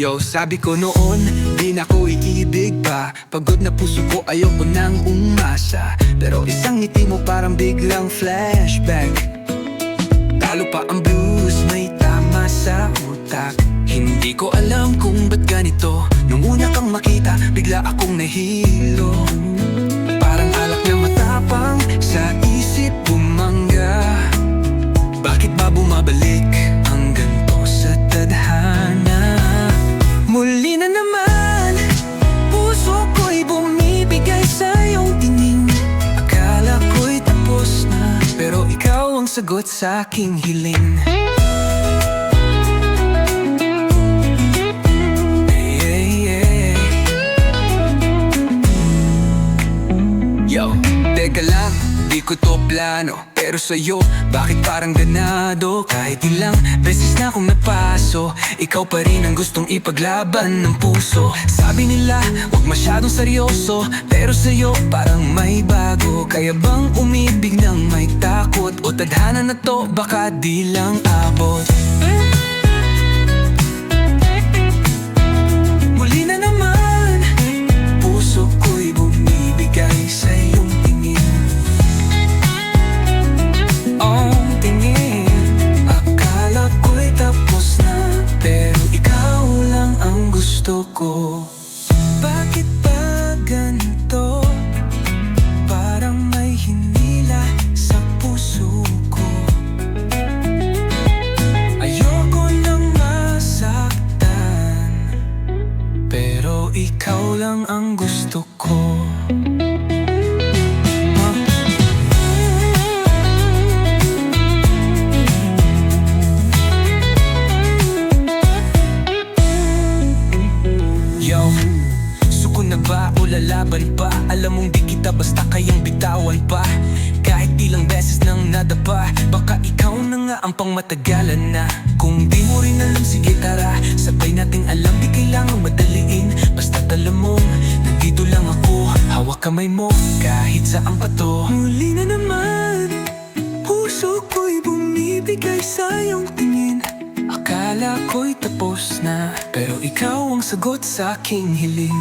Yo, sabi ko noon, di na ko iibig pa. Pagod na puso ko, ayoko nang umasa. Pero isang ngiti mo parang biglang flashback. Talo pa ang blues, may tama sa utak. Hindi ko alam kung ba't ganito. Nung una kang makita, bigla akong nahilo. Parang alak na matapang, sagot sa aking hiling. Yo, teka lang, ko to plano Pero sa'yo, bakit parang ganado? Kahit ilang beses na akong napaso Ikaw pa rin ang gustong ipaglaban ng puso Sabi nila, huwag masyadong seryoso Pero sa'yo, parang may bago Kaya bang umibig ng may takot? O tadhana na to, baka di lang abot Muli ikaw lang ang gusto ko. Yo, suko na ba o lalaban pa? Alam mong di kita basta kayang bitawan pa. Kahit ilang beses nang nadapa Baka ikaw na nga ang pangmatagalan na. Kung di mo rin alam, sige tara Sabay nating alam, kamay mo, kahit saan pa to. Muli na naman Puso ko'y bumibigay sa iyong tingin. Akala ko'y tapos na Pero ikaw ang sagot sa aking hiling